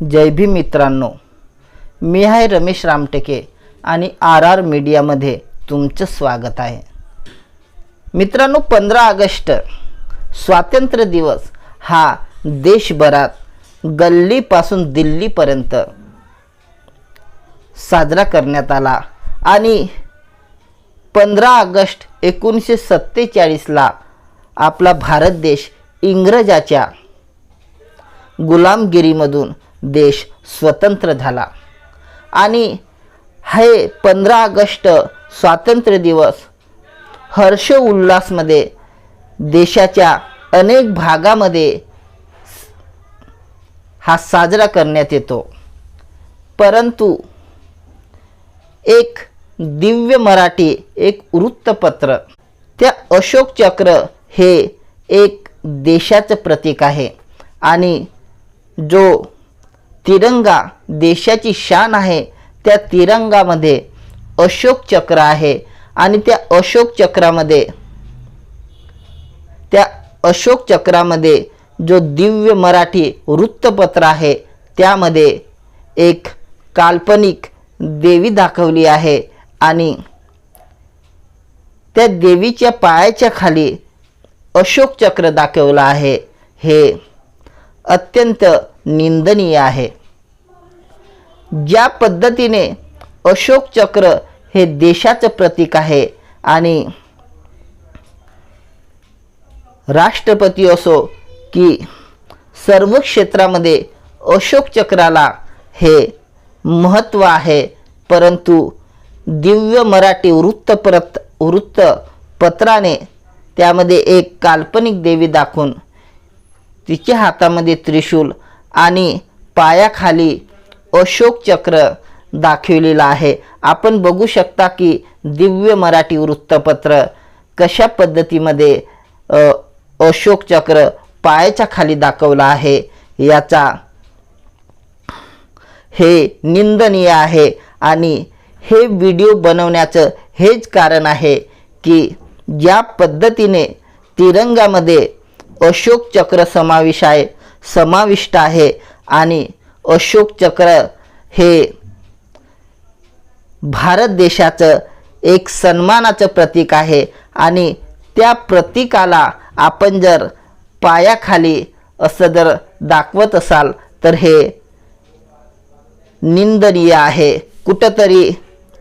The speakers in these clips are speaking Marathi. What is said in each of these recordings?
जय भीम मित्रांनो. मी आहे रमेश रामटेके आणि आर आर मीडियामध्ये तुमचं स्वागत आहे. मित्रांनो पंधरा ऑगस्ट स्वातंत्र्य दिवस हा देशभरात गल्लीपासून दिल्लीपर्यंत साजरा करण्यात आला आणि पंधरा ऑगस्ट एकोणीसशे सत्तेचाळीसला आपला भारत देश इंग्रजाच्या गुलामगिरीमधून देश स्वतंत्र झाला. आणि हे पंधरा ऑगस्ट स्वातंत्र्य दिवस हर्ष उल्हासमध्ये देशाच्या अनेक भागामध्ये हा साजरा करण्यात येतो. परंतु एक दिव्य मराठी एक वृत्तपत्र त्या अशोक चक्र हे एक देशाचं प्रतीक आहे. आणि जो तिरंगा देशाची शान आहे. त्या तिरंगामध्ये अशोक चक्र आहे आणि त्या अशोक चक्रामध्ये त्या अशोक चक्रामध्ये जो दिव्य मराठी वृत्तपत्र आहे त्यामध्ये एक काल्पनिक देवी दाखवली आहे आणि त्या देवीच्या पायाच्या खाली अशोक चक्र दाखवलं आहे. हे अत्यंत निंदनीय आहे. ज्या पद्धतीने अशोक चक्र हे देशाचं प्रतीक आहे आणि राष्ट्रपती असो की सर्व क्षेत्रामध्ये अशोक चक्राला हे महत्त्व आहे परंतु दिव्य मराठी वृत्तपरत वृत्तपत्राने त्यामध्ये एक काल्पनिक देवी दाखवून तिच्या हातामध्ये त्रिशूल आणि पायाखाली अशोक चक्र दाखविलेलं आहे. आपण बघू शकता की दिव्य मराठी वृत्तपत्र कशा पद्धतीमध्ये अशोक चक्र पायाच्या खाली दाखवलं आहे याचा हे निंदनीय आहे आणि हे व्हिडिओ बनवण्याचं हेच कारण आहे की ज्या पद्धतीने तिरंगामध्ये अशोक चक्र समावेश आहे समाविष्ट आहे आणि अशोक चक्र हे भारत देशाचं एक सन्मानाचं प्रतीक आहे. आणि त्या प्रतीकाला आपण जर पायाखाली असं जर दाखवत असाल तर हे निंदनीय आहे. कुठंतरी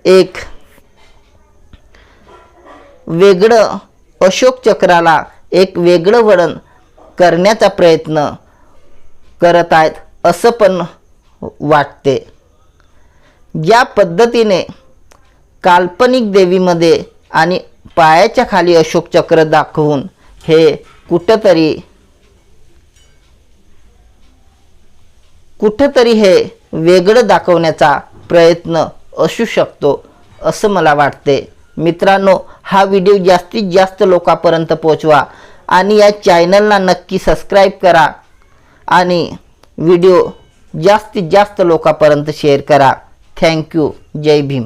एक वेगळं अशोक चक्राला एक वेगळं वळण करण्याचा प्रयत्न करत आहेत. असं पण वाटते. ज्या पद्धतीने काल्पनिक देवीमध्ये आणि पायाच्या खाली अशोक चक्र दाखवून हे कुठंतरी कुठंतरी हे वेगळं दाखवण्याचा प्रयत्न असू शकतो असं मला वाटते. मित्रांनो हा व्हिडिओ जास्तीत जास्त लोकांपर्यंत पोचवा आणि या चॅनलला नक्की सबस्क्राईब करा आणि व्हिडिओ जास्तीत जास्त लोकांपर्यंत शेअर करा. Thank you Jai Bhim.